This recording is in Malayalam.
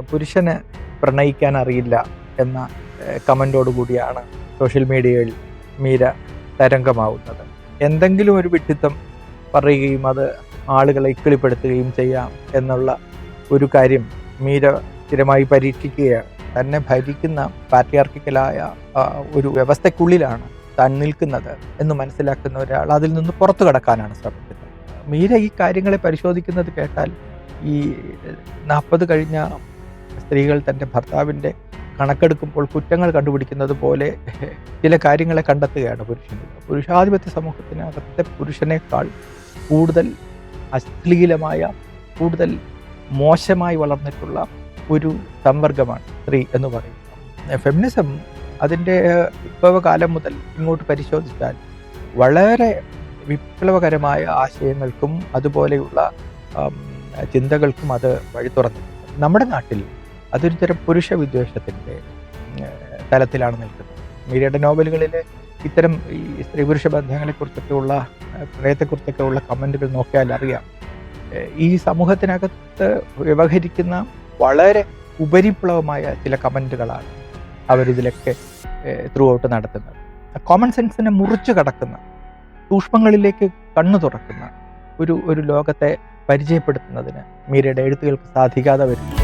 പുരുഷന് പ്രണയിക്കാൻ അറിയില്ല എന്ന കമന്റോടു കൂടിയാണ് സോഷ്യൽ മീഡിയയിൽ മീര തരംഗമാവുന്നത്. എന്തെങ്കിലും ഒരു വിഡ്ഢിത്തം പറയുകയും അത് ആളുകളെ ഇക്കിളിപ്പെടുത്തുകയും ചെയ്യാം എന്നുള്ള ഒരു കാര്യം മീര സ്ഥിരമായി പരീക്ഷിക്കുകയാണ്. തന്നെ ഭരിക്കുന്ന പാട്രിയാർക്കിക്കലായ ആ, ഒരു വ്യവസ്ഥക്കുള്ളിലാണ് താൻ നിൽക്കുന്നത് എന്ന് മനസ്സിലാക്കുന്ന ഒരാൾ അതിൽ നിന്ന് പുറത്തു കടക്കാനാണ് ശ്രമിക്കുന്നത്. മീര ഈ കാര്യങ്ങളെ പരിശോധിക്കുന്നത് കേട്ടാൽ ഈ നാൽപ്പത് കഴിഞ്ഞ സ്ത്രീകൾ തന്റെ ഭർത്താവിന്റെ കണക്കെടുക്കുമ്പോൾ കുറ്റങ്ങൾ കണ്ടുപിടിക്കുന്നത് പോലെ ചില കാര്യങ്ങളെ കണ്ടെത്തുകയാണ് പുരുഷൻ പുരുഷാധിപത്യ സമൂഹത്തിനകത്തെ പുരുഷനേക്കാൾ കൂടുതൽ അശ്ലീലമായ കൂടുതൽ മോശമായി വളർന്നിട്ടുള്ള ഒരു സംവർഗമാണ് സ്ത്രീ എന്ന് പറയുന്നത്. ഫെമിനിസം അതിന്റെ വിപ്ലവകാലം മുതൽ ഇങ്ങോട്ട് പരിശോധിച്ചാൽ വളരെ വിപ്ലവകരമായ ആശയങ്ങൾക്കും അതുപോലെയുള്ള ചിന്തകൾക്കും അത് വഴി തുറന്നു നമ്മുടെ നാട്ടിൽ അതൊരു തരം പുരുഷ വിദ്വേഷത്തിന്റെ തലത്തിലാണ് നിൽക്കുന്നത്. മീരയുടെ നോവലുകളിൽ ഇത്തരം ഈ സ്ത്രീ പുരുഷ ബന്ധങ്ങളെക്കുറിച്ചൊക്കെ ഉള്ള പ്രണയത്തെക്കുറിച്ചൊക്കെ ഉള്ള കമന്റുകൾ നോക്കിയാൽ അറിയാം. ഈ സമൂഹത്തിനകത്ത് വ്യവഹരിക്കുന്ന വളരെ ഉപരിപ്ലവമായ ചില കമന്റുകളാണ് അവരിതിലൊക്കെ ത്രൂ ഔട്ട് നടത്തുന്നത്. കോമൺ സെൻസിനെ മുറിച്ചു കടക്കുന്ന സൂക്ഷ്മങ്ങളിലേക്ക് കണ്ണു തുറക്കുന്ന ഒരു ഒരു ലോകത്തെ പരിചയപ്പെടുത്തുന്നതിന് മീരയുടെ എഴുത്തുകൾക്ക് സാധിക്കാതെ വരും